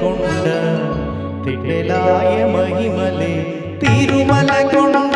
കൊണ്ട് തിടലായ തിരുമല കൊണ്ട്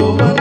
Oh,